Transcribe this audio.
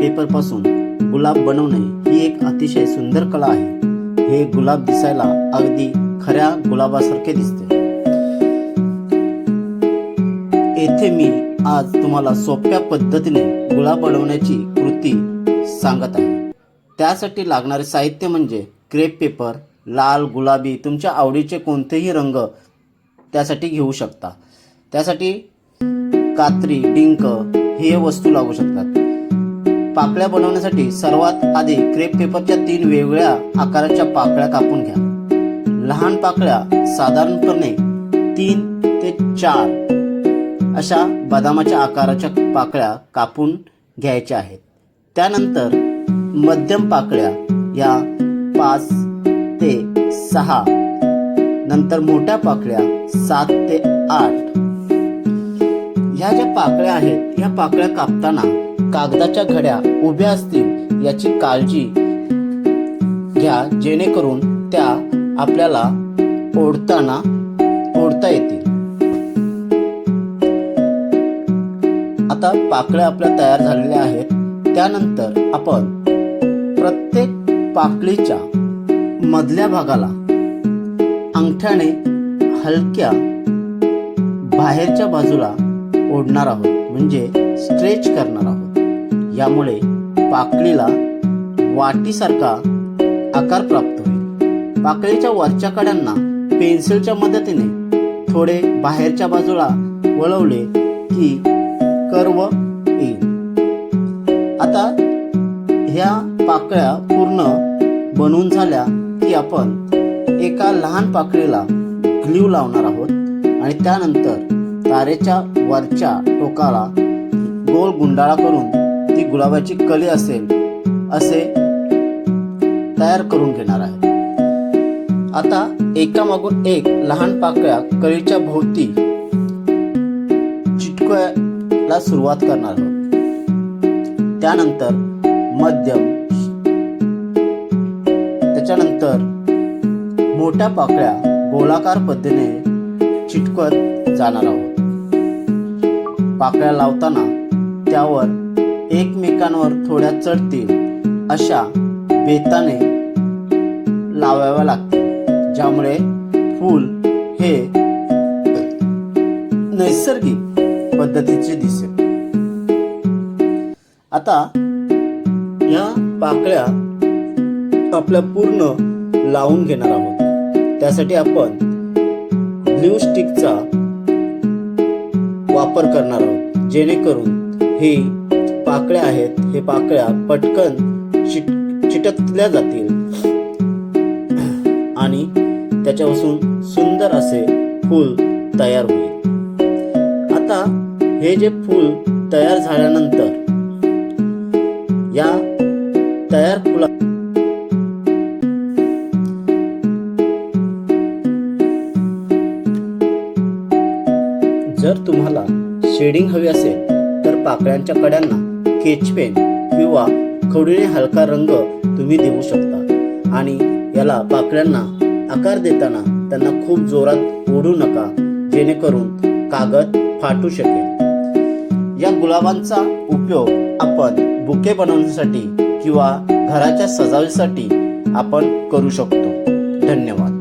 पेपरपासून गुलाब बनवणे ही एक अतिशय सुंदर कला आहे. हे गुलाब दिसायला अगदी खऱ्या गुलाबासारखे दिसते. येथे मी आज तुम्हाला सोप्या पद्धतीने गुलाब बनवण्याची कृती सांगत आहे. त्यासाठी लागणारे साहित्य म्हणजे क्रेप पेपर लाल गुलाबी तुमच्या आवडीचे कोणतेही रंग त्यासाठी घेऊ शकता. त्यासाठी कात्री डिंक हे वस्तू लागू शकतात. पाकळ्या बनवण्यासाठी सर्वात आधी क्रेप पेपरच्या तीन वेगवेगळ्या आकाराच्या पाकळ्या कापून घ्या. लहान पाकळ्या साधारणपणे तीन ते चार अशा बदामाच्या आकाराच्या पाकळ्या कापून घ्यायच्या आहेत. त्यानंतर मध्यम पाकळ्या या पाच ते सहा नंतर मोठ्या पाकळ्या सात ते आठ. ह्या ज्या पाकळ्या आहेत ह्या पाकळ्या कापताना कागदाच्या घड्या उभ्या असतील याची काळजी घ्या जेणेकरून त्या आपल्याला ओढताना ओढता येतील. आता पाकळ्या आपल्या तयार झालेल्या आहेत. त्यानंतर आपण प्रत्येक पाकळीच्या मधल्या भागाला अंगठ्याने हलक्या बाहेरच्या बाजूला ओढणार आहोत. म्हणजे स्ट्रेच करणार आहोत. यामुळे पाकळीला वाटीसारखा आकार प्राप्त होईल. पाकळीच्या वरच्या कड्यांना पेन्सिलच्या मदतीने थोडे बाहेरच्या बाजूला वळवले की कर्व येईल. आता ह्या पाकळ्या पूर्ण बनवून झाल्या की आपण एका लहान पाकळीला ग्ल्यू लावणार आहोत आणि त्यानंतर तारेच्या वरच्या टोकाला गोल गुंडाळा करून गुलाबाची कली असेल असे तयार करून घेणार आहे. आता एकामागून एक लहान पाकळ्या कळीच्या भोवती चिटकोयाला सुरुवात करणार आहोत. त्यानंतर मध्यम त्याच्यानंतर मोठ्या पाकळ्या गोलाकार पद्धतीने चिटकत जाणार आहोत. पाकळ्या लावताना त्यावर एकमेकांवर थोड्या चढतील अशा बेताने लावाव्या लागते ज्यामुळे फूल हे नैसर्गिक पद्धतीचे दिसेल. आता या पाकळ्या आपल्या पूर्ण लावून घेणार आहोत. त्यासाठी आपण ब्ल्यू स्टिकचा वापर करणार आहोत जेणेकरून हे पाकळ्या आहेत हे पाकळ्या पटकन चिट चिटकल्या जातील. आणि त्याच्यापासून सुंदर असे फूल तयार होईल. आता हे जे फूल तयार झाल्यानंतर या तयार फुला जर तुम्हाला शेडिंग हवी असेल तर पाकळ्यांच्या कड्यांना केचपेन किंवा खडूने हलका रंग तुम्ही देऊ शकता. आणि याला पाकळ्यांना आकार देताना त्यांना खूप जोरात ओढू नका जेणेकरून कागद फाटू शकेल. या गुलाबांचा उपयोग आपण बुके बनवण्यासाठी किंवा घराच्या सजावटीसाठी आपण करू शकतो. धन्यवाद.